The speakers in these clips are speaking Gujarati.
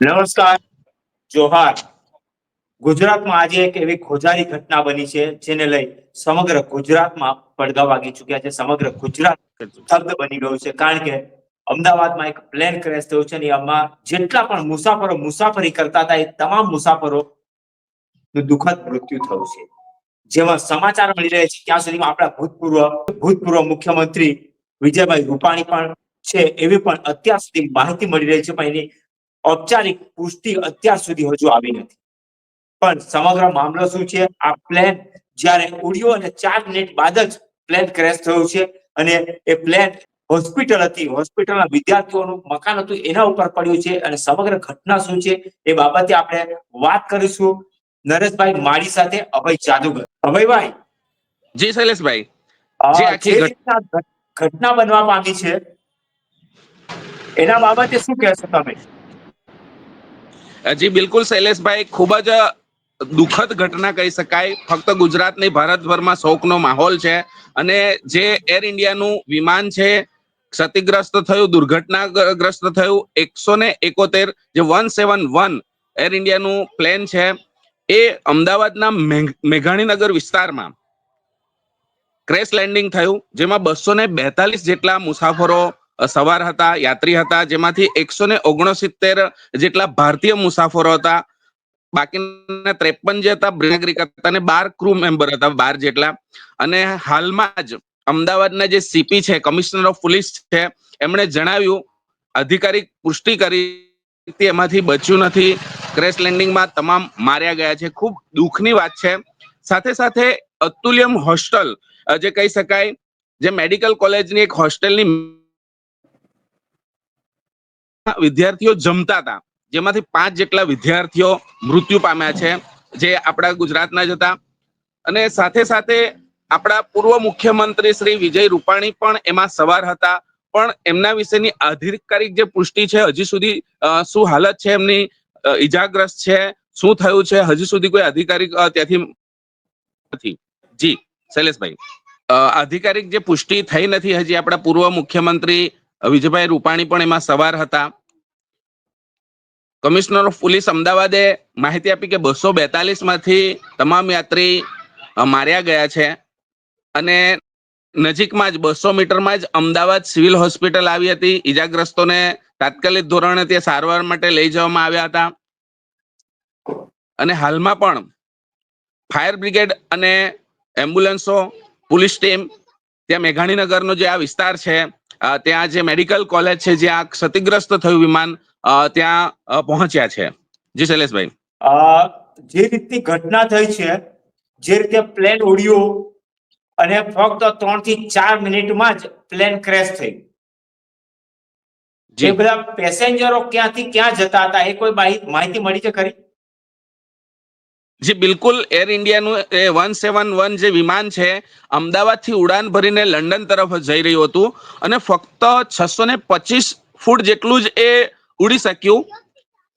નમસ્કાર, જોહાર. ગુજરાતમાં આજે એક એવી ખોજારી ઘટના બની છે, જેને લઈ સમગ્ર ગુજરાતમાં પડઘા વાગી ચુક્યા છે. સમગ્ર ગુજરાત સ્તબ્ધ બની ગયું છે. કારણ કે અમદાવાદમાં એક પ્લેન ક્રેશ થયું છે આમાં જેટલા પણ મુસાફરો મુસાફરી કરતા હતા, એ તમામ મુસાફરો દુઃખદ મૃત્યુ થયું છે. જેમાં સમાચાર મળી રહ્યા છે, ત્યાં સુધીમાં આપણા ભૂતપૂર્વ ભૂતપૂર્વ મુખ્યમંત્રી વિજયભાઈ રૂપાણી પણ છે, એવી પણ અત્યાર સુધી માહિતી મળી રહી છે, પણ એની ઔપચારિક પુષ્ટિ અત્યાર સુધી હજુ આવી નથી. પણ સમગ્ર મામલો શું છે? આ પ્લેન જ્યારે ઉડ્યો અને ચાર મિનિટ બાદ જ પ્લેન ક્રેશ થયું છે અને એ પ્લેન હોસ્પિટલ હતી. હોસ્પિટલના વિદ્યાર્થીઓનું મકાન હતું એના ઉપર પડ્યું છે અને સમગ્ર ઘટના શું છે એ બાબતે આપણે વાત કરીશું. નરેશભાઈ માળી સાથે અભય જાદુગર. અભયભાઈ. જી શૈલેષભાઈ. ઘટના બનવા પામી છે એના બાબતે શું કહેશો તમે? જી, બિલકુલ શૈલેષભાઈ, ખૂબ જ દુઃખદ ઘટના કહી શકાય. ફક્ત ગુજરાત નહીં, ભારતભરમાં શોકનો માહોલ છે અને જે એર ઇન્ડિયાનું વિમાન છે, ક્ષતિગ્રસ્ત થયું, દુર્ઘટનાગ્રસ્ત થયું, એકસો ને એકોતેર, જે વન સેવન વન એર ઇન્ડિયાનું પ્લેન છે, એ અમદાવાદના મેઘ- મેઘાણીનગર વિસ્તારમાં ક્રેશ લેન્ડિંગ થયું, જેમાં બસો ને બેતાલીસ જેટલા મુસાફરો સવાર હતા, યાત્રી હતા, જેમાંથી એકસો ને ઓગણસિત્તેર જેટલા ભારતીય મુસાફરો હતા. બાકીના ત્રેપન જે હતા નાગરિક હતા અને બાર ક્રૂ મેમ્બર હતા, બાર જેટલા. અને હાલમાં જ અમદાવાદના જે સીપી છે કમિશનર ઓફ પોલીસ છે, એમણે જણાવ્યું, અધિકારી પુષ્ટિ કરી એમાંથી બચ્યું નથી. ક્રેશ લેન્ડિંગમાં તમામ માર્યા ગયા છે. ખૂબ દુઃખની વાત છે. સાથે સાથે અતુલ્યમ હોસ્ટેલ જે કહી શકાય, જે મેડિકલ કોલેજની એક હોસ્ટેલની વિદ્યાર્થીઓ જમતા હતા. જેમાંથી પાંચ જેટલા વિદ્યાર્થીઓ મૃત્યુ પામ્યા છે, જે આપણા ગુજરાતના જ હતા. અને સાથે સાથે આપણા પૂર્વ મુખ્યમંત્રી શ્રી વિજય રૂપાણી પણ એમાં સવાર હતા. પણ એમના વિશેની આધિકારિક જે પુષ્ટિ છે, હજી સુધી શું હાલત છે એમની ઈજાગ્રસ્ત છે, શું થયું છે, હજી સુધી કોઈ આધિકારિક ત્યાંથી નથી. જી, શૈલેષભાઈ. આધિકારિક જે પુષ્ટિ થઈ નથી હજી આપણા પૂર્વ મુખ્યમંત્રી વિજયભાઈ રૂપાણી પણ એમાં સવાર હતા. કમિશનર ઓફ પોલીસ અમદાવાદે માહિતી આપી કે બસો બેતાલીસમાંથી તમામ યાત્રી માર્યા ગયા છે. અને નજીકમાં જ બસો મીટરમાં જ અમદાવાદ સિવિલ હોસ્પિટલ આવી હતી. ઈજાગ્રસ્તોને તાત્કાલિક ધોરણે ત્યાં સારવાર માટે લઈ જવામાં આવ્યા હતા. અને હાલમાં પણ ફાયર બ્રિગેડ અને એમ્બ્યુલન્સો, પોલીસ ટીમ, ત્યાં મેઘાણીનગરનો જે આ વિસ્તાર છે ત્યાં જે મેડિકલ કોલેજ છે જ્યાં ક્ષતિગ્રસ્ત થયું વિમાન ત્યાં પહોંચ્યા છે. જી શૈલેષભાઈ. અ, જે રીતની ઘટના થઈ છે જે રીતે પ્લેન ઉડ્યું અને ફક્ત ત્રણથી ચાર મિનિટમાં જ પ્લેન ક્રેશ થઈ. જે. બધા પેસેન્જરો ક્યાંથી ક્યાં જતા હતા એ કોઈ માહિ- માહિતી મળી છે ખરી? જી બિલકુલ એર ઇન્ડિયાનું એ વન સેવન વન જે વિમાન છે, અમદાવાદથી ઉડાન ભરીને લંડન તરફ જઈ રહ્યું હતું. અને ફક્ત છસો ને પચીસ ફૂટ જેટલું જ એ ઉડી શક્યું.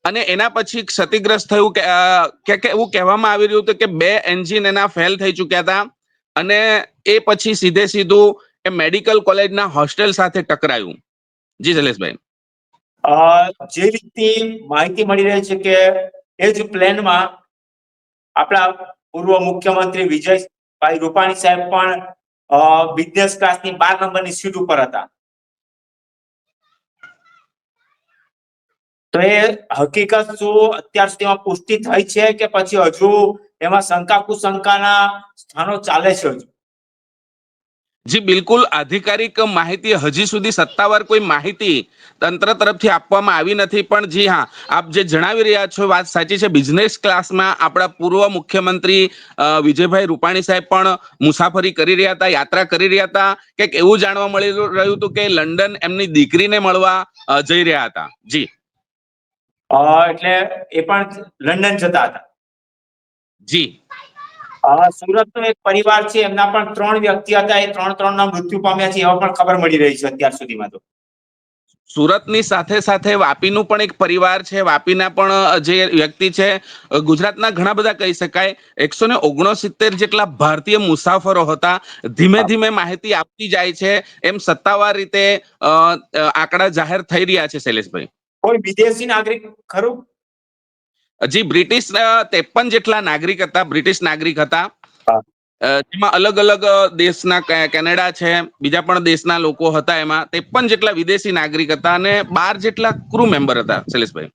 અને એના પછી ક્ષતિગ્રસ્ત થયું કે એવું કહેવામાં આવી રહ્યું હતું કે બે એન્જિન એના ફેલ થઈ ચૂક્યા હતા. અને એ પછી સીધે સીધું એ મેડિકલ કોલેજના હોસ્ટેલ સાથે ટકરાયું. જી શૈલેષભાઈ. જે રીતની માહિતી મળી રહી છે કે એ જ પ્લેનમાં આપણા પૂર્વ મુખ્યમંત્રી વિજયભાઈ રૂપાણી સાહેબ પણ બિઝનેસ ક્લાસની બાર નંબરની સીટ ઉપર હતા. તો એ હકીકત શું અત્યાર સુધીમાં પુષ્ટિ થઈ છે કે પછી હજુ એમાં શંકા કુશંકાના સ્થાનો ચાલે છે હજુ? જી બિલકુલ. આધિકારિક માહિતી હજી સુધી સત્તાવાર કોઈ માહિતી તંત્ર તરફથી આપવામાં આવી નથી. પણ જી હા આપ જે જણાવી રહ્યા છો વાત સાચી છે. બિઝનેસ ક્લાસમાં આપણા પૂર્વ મુખ્યમંત્રી વિજયભાઈ રૂપાણી સાહેબ પણ મુસાફરી કરી રહ્યા હતા યાત્રા કરી રહ્યા હતા. કે એવું જાણવા મળી રહ્યું હતું કે લંડન એમની દીકરીને મળવા જઈ રહ્યા હતા. જી. એટલે એ પણ લંડન જતા હતા. જી. સુરતનો એક પરિવાર છે એમના પણ ત્રણ વ્યક્તિ હતા એ ત્રણ ત્રણ ના મૃત્યુ પામ્યા છે એવા પણ ખબર મળી રહી છે અત્યાર સુધીમાં તો. સુરતની સાથે સાથે વાપીનું પણ એક પરિવાર છે વાપીના પણ જે વ્યક્તિ છે ગુજરાતના ઘણા બધા કહી શકાય એકસો ને ઓગણસિત્તેર જેટલા ભારતીય મુસાફરો હતા ધીમે ધીમે માહિતી આપતી જાય છે એમ સત્તાવાર રીતે આંકડા જાહેર થઈ રહ્યા છે શૈલેષભાઈ. કોઈ વિદેશી નાગરિક ખરું? હજી બ્રિટિશ ત્રેપન જેટલા નાગરિક હતા બ્રિટિશ નાગરિક હતા. જેમાં અલગ અલગ દેશના કેનેડા છે બીજા પણ દેશના લોકો હતા એમાં. ત્રેપન જેટલા વિદેશી નાગરિક હતા અને બાર જેટલા ક્રુ મેમ્બર હતા શૈલેષભાઈ.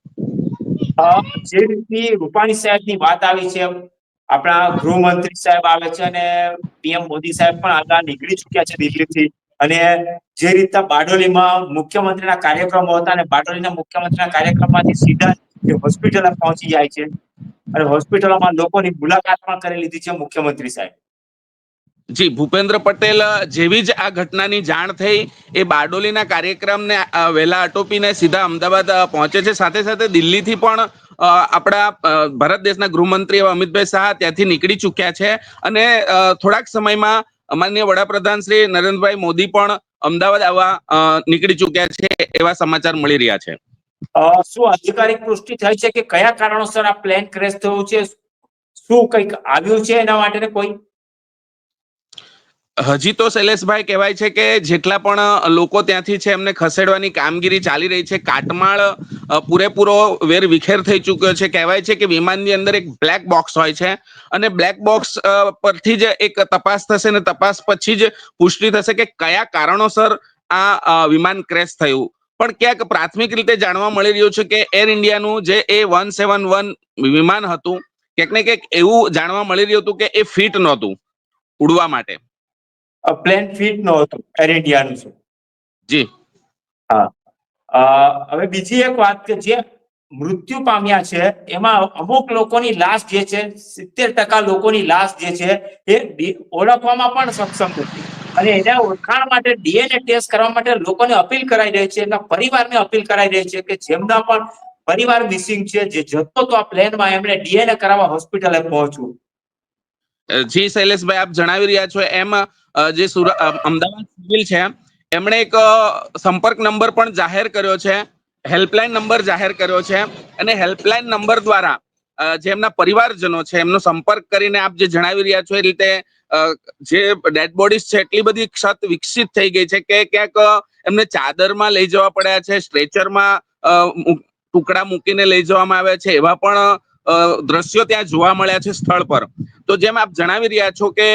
જે રીતની રૂપાણી સાહેબની વાત આવી છે આપણા ગૃહમંત્રી સાહેબ આવે છે અને પીએમ મોદી સાહેબ પણ આગળ નીકળી ચુક્યા છે દિલ્હીથી. અને જે રીતના બારડોલીમાં મુખ્યમંત્રીના કાર્યક્રમો હતા અને બારડોલીના મુખ્યમંત્રીના કાર્યક્રમમાંથી સીધા એ હોસ્પિટલ પહોંચી જાય છે. અને હોસ્પિટલમાં લોકોની મુલાકાત પણ કરી લીધી છે મુખ્યમંત્રી સાહેબ. જી, ભૂપેન્દ્ર પટેલ જેવી જ આ ઘટનાની જાણ થઈ, એ બારડોલીના કાર્યક્રમને વહેલા અટોપીને સીધા અમદાવાદ પહોંચે છે. સાથે સાથે દિલ્હીથી પણ આપણા ભારત દેશના ગૃહમંત્રી અમિતભાઈ શાહ ત્યાંથી નીકળી ચૂક્યા છે. અને થોડાક સમયમાં માન્ય વડાપ્રધાન શ્રી નરેન્દ્રભાઈ મોદી પણ અમદાવાદ આવવા નીકળી ચૂક્યા છે, એવા સમાચાર મળી રહ્યા છે. શું અધિકારિક પુષ્ટિ થઈ છે કે કયા કારણોસર આ પ્લેન ક્રેશ થયું છે? શું કંઈક આવ્યું છે એના માટે કોઈ? હજી તો શૈલેષભાઈ કહેવાય છે કે જેટલા પણ લોકો ત્યાંથી છે એમને ખસેડવાની કામગીરી ચાલી રહી છે. કાટમાળ પૂરેપૂરો વેર વિખેર થઈ ચૂક્યો છે. કહેવાય છે કે વિમાનની અંદર એક બ્લેક બોક્સ હોય છે અને બ્લેક બોક્સ પરથી જ એક તપાસ થશે ને તપાસ પછી જ પુષ્ટિ થશે કે કયા કારણોસર આ વિમાન ક્રેશ થયું. પણ ક્યાંક પ્રાથમિક રીતે જાણવા મળી રહ્યું છે કે એર ઇન્ડિયાનું જે એ વન સેવન વન વિમાન હતું ક્યાંક ને ક્યાંક એવું જાણવા મળી રહ્યું હતું કે એ ફિટ નહોતું ઉડવા માટે. પ્લેન ફિટ નહોતું એર ઇન્ડિયાનું છે. જી. અ, હવે બીજી એક વાત કે જે મૃત્યુ પામ્યા છે એમાં અમુક લોકોની લાશ જે છે સિત્તેર ટકા લોકોની લાશ જે છે એ ઓળખવામાં પણ સક્ષમ નથી. અને એના ઓળખાણ માટે ડીએનએ ટેસ્ટ કરવા માટે લોકોને અપીલ કરાઈ રહી છે એના પરિવારને અપીલ કરાઈ રહી છે કે જેમના પણ પરિવાર મિસિંગ છે, જે જતો તો આ પ્લેનમાં એમણે ડીએનએ કરાવવા હોસ્પિટલે પહોંચવું જી શૈલેષભાઈ, આપ જણાવી રહ્યા છો, એમ જે અમદાવાદ સિવિલ છે, એમણે એક સંપર્ક નંબર પણ જાહેર કર્યો છે, હેલ્પલાઇન નંબર જાહેર કર્યો છે, અને હેલ્પલાઇન નંબર દ્વારા જે એમના પરિવારજનો છે, એમનો સંપર્ક કરીને આપ જે જણાવી રહ્યા છો, એ રીતે જે ડેડ બોડીઝ છે એટલી બધી ક્ષત વિકસિત થઈ ગઈ છે કે ક્યાંક એમને ચાદરમાં લઈ જવા પડ્યા છે, સ્ટ્રેચરમાં ટુકડા મૂકીને લઈ જવામાં આવ્યા છે, એવા પણ દ્રશ્યો ત્યાં જોવા મળ્યા છે સ્થળ પર. તો જેમ આપ જણાવી રહ્યા છો કે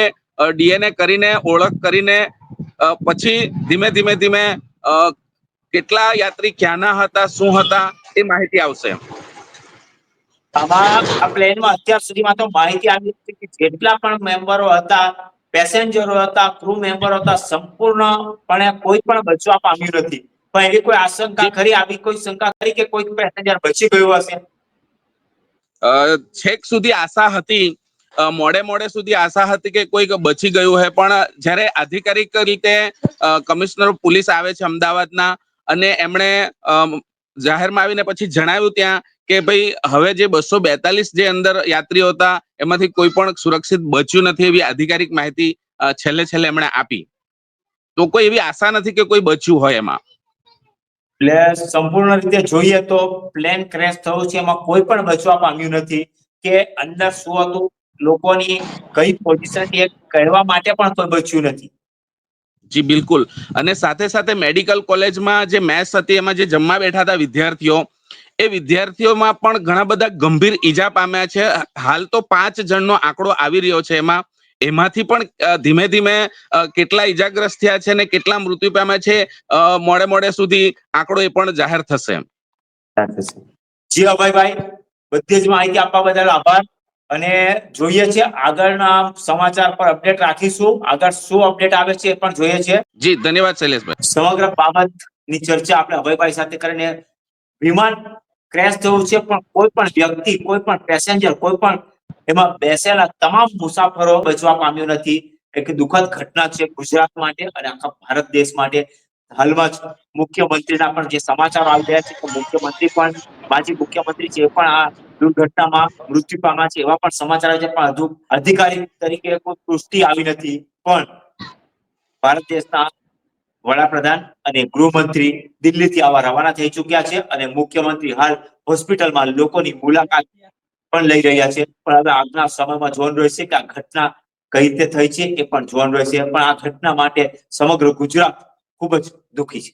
ડીએનએ કરીને, ઓળખ કરીને પછી ધીમે ધીમે ધીમે કેટલા યાત્રી ક્યાંના હતા, શું હતા, એ માહિતી આવશે. આ પ્લેનમાં અત્યાર સુધીમાં તો માહિતી આવી હતી કે જેટલા પણ મેમ્બરો હતા પેસેન્જરો હતા ક્રૂ મેમ્બરો હતા, સંપૂર્ણપણે કોઈ પણ બચવા પામ્યું નથી. પણ એવી કોઈ આશંકા ખરી? આવી કોઈ શંકા ખરી કે કોઈ પેસેન્જર બચી ગયું હશે? છેક સુધી આશા હતી. મોડે મોડે સુધી આશા હતી કે કોઈક બચી ગયું હે. પણ જ્યારે આધિકારિક રીતે કમિશનર પોલીસ આવે છે અમદાવાદના, અને એમણે જાહેરમાં આવીને પછી જણાવ્યું ત્યાં કે ભાઈ હવે જે બસો બેતાલીસ જે અંદર યાત્રીઓ હતા એમાંથી કોઈ પણ સુરક્ષિત બચ્યું નથી એવી આધિકારિક માહિતી છેલ્લે છેલ્લે એમણે આપી. તો કોઈ એવી આશા નથી કે કોઈ બચ્યું હોય એમાં? એટલે સંપૂર્ણ રીતે જોઈએ તો પ્લેન ક્રેશ થયું છે એમાં કોઈ પણ બચવા પામ્યું નથી કે અંદર શું હતું લોકોની કઈ પોઝિશન એ કહેવા માટે પણ કોઈ બચ્યું નથી. જી બિલકુલ. અને સાથે સાથે મેડિકલ કોલેજમાં જે મેસ હતી એમાં જે જમવા બેઠા હતા વિદ્યાર્થીઓ એ વિદ્યાર્થીઓમાં પણ ઘણા બધા ગંભીર ઈજા પામ્યા છે. હાલ તો પાંચ જણનો આંકડો આવી રહ્યો છે એમાં. એમાંથી પણ ધીમે ધીમે કેટલા ઈજાગ્રસ્ત થયા છે અને કેટલા મૃત્યુ પામ્યા છે મોડે મોડે સુધી આંકડો એ પણ જાહેર થશે જી અભયભાઈ બધી જ માહિતી આપવા બદલ આભાર. અને જોઈએ છે આગળના સમાચાર પર અપડેટ રાખીશું. આગળ શું અપડેટ આવે છે એ પણ જોઈએ છે. જી ધન્યવાદ શૈલેષભાઈ. સમગ્ર બાબતની ચર્ચા આપણે અભયભાઈ સાથે કરીને વિમાન ક્રેશ થયું છે પણ કોઈ પણ વ્યક્તિ કોઈ પણ પેસેન્જર કોઈ પણ એમાં બેસેલા તમામ મુસાફરો બચવા પામ્યો નથી. એક દુઃખદ ઘટના છે ગુજરાત માટે અને આખા ભારત દેશ માટે. હાલમાં જ મુખ્યમંત્રીના પણ જે સમાચાર આવી રહ્યા છે કે મુખ્યમંત્રી પણ, માજી મુખ્યમંત્રી છે પણ આ દુર્ઘટનામાં મૃત્યુ પામ્યા છે એવા પણ સમાચાર છે, પણ હજુ અધિકારી તરીકે કોઈ પુષ્ટિ આવી નથી. પણ ભારત દેશના વડાપ્રધાન અને ગૃહમંત્રી દિલ્હીથી આવા રવાના થઈ ચુક્યા છે અને મુખ્યમંત્રી હાલ હોસ્પિટલમાં લોકોની મુલાકાત પણ લઈ રહ્યા છે. પણ હવે આગના સમયમાં જોવાનું રહેશે કે આ ઘટના કઈ રીતે થઈ છે એ પણ જોવાનું રહેશે. પણ આ ઘટના માટે સમગ્ર ગુજરાત ખૂબ જ દુઃખી છે.